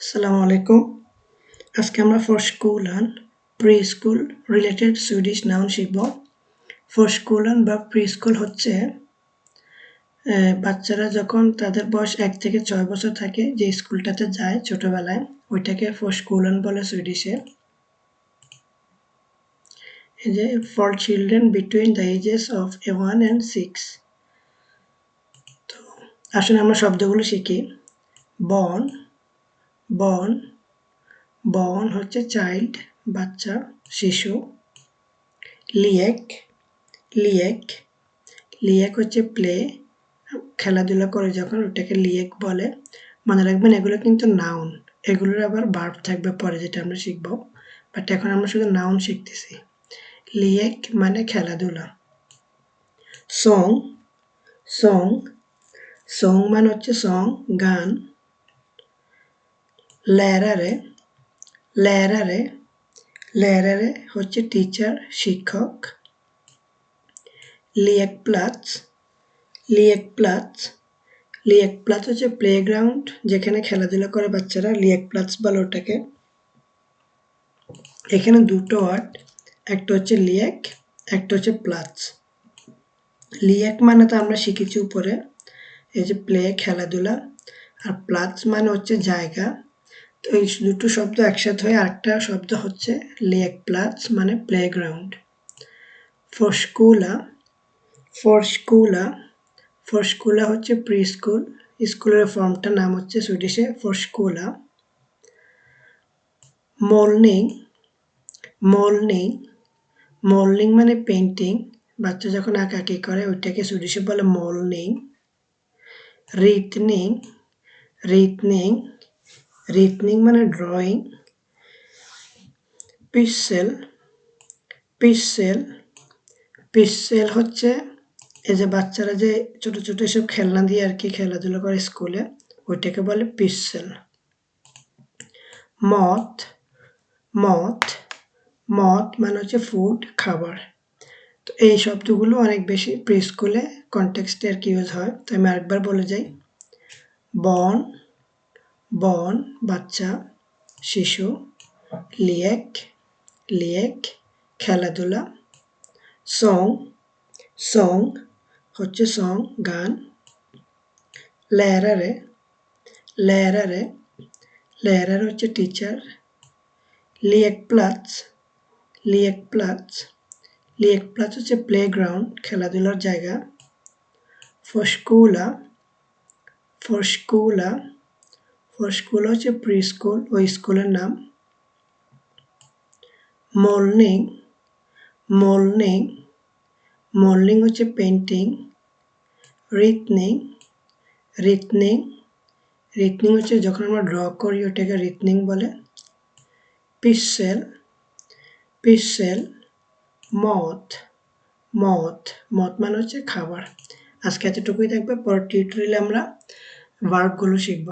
আসসালামু আলাইকুম। আজকে আমরা for school and preschool related Swedish noun শিখব। ফর স্কুল অ্যান্ড বা প্রি স্কুল হচ্ছে বাচ্চারা যখন তাদের বয়স এক থেকে ছয় বছর থাকে, যে স্কুলটাতে যায় ছোটবেলায়, ওইটাকে ফর স্কুল অ্যান্ড বলে সুইডিশে এই যে for children between the ages of a one and six তো, আসলে আমরা শব্দগুলো শিখি। বন বন বন হচ্ছে চাইল্ড বাচ্চা, শিশু। লিয়েক লিয়েক লিয়েক হচ্ছে প্লে খেলাধুলা করে যখন ওটাকে লিয়েক বলে। মনে রাখবেন এগুলো কিন্তু নাউন এগুলোর আবার বার্ব থাকবে পরে যেটা আমরা শিখব বাট এখন আমরা শুধু নাউন শিখতেছি। লিয়েক মানে খেলাধুলা। সং সং সং মানে হচ্ছে সং গান। Lärare lärare lärare হচ্ছে টিচার শিক্ষক। lekplats lekplats lekplats হচ্ছে প্লেগ্রাউন্ড যেখানে খেলাধুলা করে বাচ্চারা lekplats বলে ওটাকে। এখানে দুটো ওয়ার্ড একটা হচ্ছে লিয়েক, একটা হচ্ছে প্লাচ। লিয়েক মানে তো আমরা শিখেছি উপরে, এই যে প্লে খেলাধুলা। আর প্লাচ মানে হচ্ছে জায়গা। তো এই দুটো শব্দ একসাথে হয়ে আরেকটা শব্দ হচ্ছে লেক প্লাস মানে প্লেগ্রাউন্ড ফসকুলা ফরস্কুলা ফরস্কুলা হচ্ছে প্রি স্কুল স্কুলের ফর্মটার নাম হচ্ছে সুইডিশে ফরস্কুলা মর্নিং মর্নিং মর্নিং মানে পেন্টিং বাচ্চা যখন আঁকাকি করে ওইটাকে সুইডিশে বলে মর্নিং রিটনিং রিটনিং রিটনিং মানে ড্রয়িং পিসেল পিসেল পিসেল হচ্ছে এই যে বাচ্চারা যে ছোট ছোট এসব খেলনা দিয়ে আর কি খেলাধুলা করে স্কুলে ওইটাকে বলে পিসেল মত মত মত মানে হচ্ছে ফুড খাবার। তো এই শব্দগুলো অনেক বেশি প্রি স্কুলে কনটেক্সটে আর কি ইউজ হয়। তো আমি আরেকবার বলে যাই। বন বন, বাচ্চা, শিশু, লিয়েক লিয়েক, খেলাধুলা, সং সং, হচ্ছে সং, গান, ল্যারারে ল্যারারে ল্যারারে হচ্ছে টিচার লিয়েক প্লাচ লিয়েক প্লাচ লিয়েক প্লাচ হচ্ছে প্লেগ্রাউন্ড খেলাধুলার জায়গা, ফসকুলা ফসকুলা স্কুল হচ্ছে প্রি স্কুল ওই স্কুলের নাম মর্নিং মর্নিং মর্নিং হচ্ছে পেন্টিং রিথনিং রিথনিং রিথনিং হচ্ছে যখন আমরা ড্র করি ওটাকে রিথনিং বলে, পিসেল পিসেল মত মত মত মানে হচ্ছে খাবার। আজকে এতটুকুই থাকবে, পরের টিউটোরিয়ালে আমরা ভার্বগুলো শিখব।